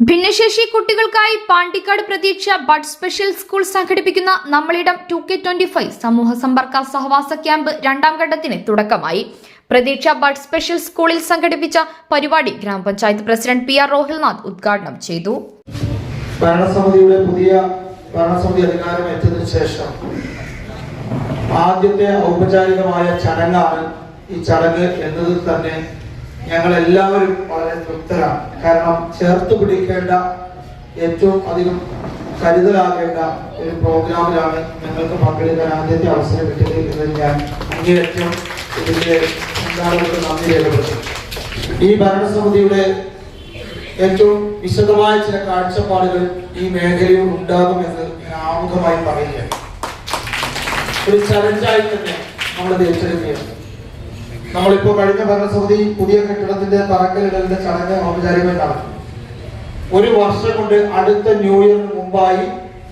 ഭിന്നശേഷി കുട്ടികൾക്കായി പാണ്ടിക്കാട് പ്രതീക്ഷ ബഡ് സ്പെഷ്യൽ സ്കൂൾ സംഘടിപ്പിക്കുന്ന നമ്മളിടം ടു കെ ട്വന്റി ഫൈവ് സമൂഹ സമ്പർക്ക സഹവാസ ക്യാമ്പ് രണ്ടാം ഘട്ടത്തിന് തുടക്കമായി. പ്രതീക്ഷ ബഡ് സ്പെഷ്യൽ സ്കൂളിൽ സംഘടിപ്പിച്ച പരിപാടി ഗ്രാമപഞ്ചായത്ത് പ്രസിഡന്റ് പി ആർ റോഹിൽനാഥ് ഉദ്ഘാടനം ചെയ്തു. ഭരണസമിതിയുടെ പുതിയ ഭരണസമിതി അധികാരമേറ്റതിനു ശേഷം ആദ്യത്തെ ഔപചാരികമായ ചടങ്ങാണ് ഈ ചടങ്ങ് എന്നതിൽ തന്നെ ഞങ്ങൾ എല്ലാവരും വളരെ തൃപ്തരാണ്. കാരണം ചേർത്ത് പിടിക്കേണ്ട ഏറ്റവും അധികം കരുതലാകേണ്ട ഒരു പ്രോഗ്രാമിലാണ് ഞങ്ങൾക്ക് പങ്കെടുക്കാൻ ആദ്യത്തെ അവസരം കിട്ടിയത് എന്ന് ഞാൻ അങ്ങേയറ്റം ഇതിന്റെ സംഘാടകർക്ക് നന്ദി രേഖപ്പെടുത്തി ഈ ഭരണസമിതിയുടെ ഏറ്റവും വിശദമായ ചില കാഴ്ചപ്പാടുകൾ ഈ മേഖലയിൽ ഉണ്ടാകുമെന്ന് ഞാൻ ആമുഖമായി പറയുകയാണ്. ഒരു ചലഞ്ചായി തന്നെ നമ്മളത് ഏറ്റെടുക്കുകയാണ്. നമ്മളിപ്പോ കഴിഞ്ഞ ഭരണസമിതി പുതിയ കെട്ടിടത്തിന്റെ തറക്കല്ലിടലിന്റെ ചടങ്ങ് ഔപചാരികമായി നടത്തി. ഒരു വർഷം കൊണ്ട് അടുത്ത ന്യൂ ഇയറിന് മുമ്പായി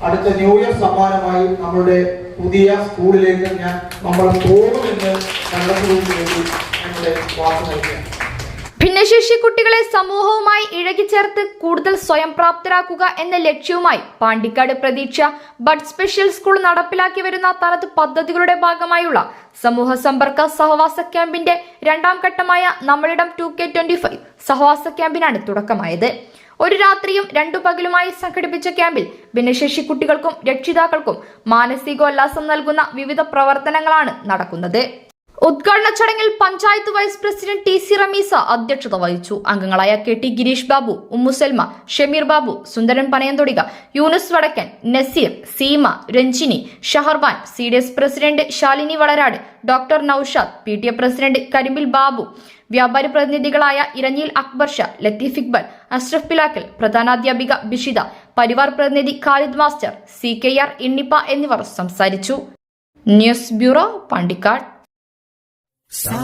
അടുത്ത ന്യൂ ഇയർ സമ്മാനമായി നമ്മളുടെ പുതിയ സ്കൂളിലേക്ക് ഞാൻ നമ്മൾ പോകുമെന്ന് ഭരണസമിതിക്ക് വേണ്ടി ഞങ്ങളുടെ വാക്ക് നൽകുകയാണ്. ഭിന്നശേഷി കുട്ടികളെ സമൂഹവുമായി ഇഴകിച്ചേർത്ത് കൂടുതൽ സ്വയം പ്രാപ്തരാക്കുക എന്ന ലക്ഷ്യവുമായി പാണ്ടിക്കാട് പ്രതീക്ഷ ബഡ് സ്പെഷ്യൽ സ്കൂൾ നടപ്പിലാക്കി വരുന്ന തനത് പദ്ധതികളുടെ ഭാഗമായുള്ള സമൂഹ സമ്പർക്ക സഹവാസ ക്യാമ്പിന്റെ രണ്ടാം ഘട്ടമായ നമ്മളിടം ടു കെ ട്വന്റി ഫൈവ് സഹവാസ ക്യാമ്പിനാണ് തുടക്കമായത്. ഒരു രാത്രിയും രണ്ടു പകലുമായി സംഘടിപ്പിച്ച ക്യാമ്പിൽ ഭിന്നശേഷി കുട്ടികൾക്കും രക്ഷിതാക്കൾക്കും മാനസികോല്ലാസം നൽകുന്ന വിവിധ പ്രവർത്തനങ്ങളാണ് നടക്കുന്നത്. ഉദ്ഘാടന ചടങ്ങിൽ panchayat vice president T C Ramisa അധ്യക്ഷത വഹിച്ചു. അംഗങ്ങളായ K T Girish Babu Ummusalma Shameer Babu Sundaran Panayanthodika Yunus Vadakkan Naseer Seema Ranjini Shaharban C D S president Shalini Valarad doctor Noushad P T A president Karimbil Babu വ്യാപാരി പ്രതിനിധികളായ ഇരഞ്ഞിൽ അക്ബർ ഷാ ലത്തീഫ് ഇക്ബൽ അഷ്റഫ് പിലാക്കൽ പ്രധാനാധ്യാപിക ബിഷിത പരിവാർ പ്രതിനിധി Khalid master C K R Innippa എന്നിവർ സംസാരിച്ചു. News bureau Pandikkad. सा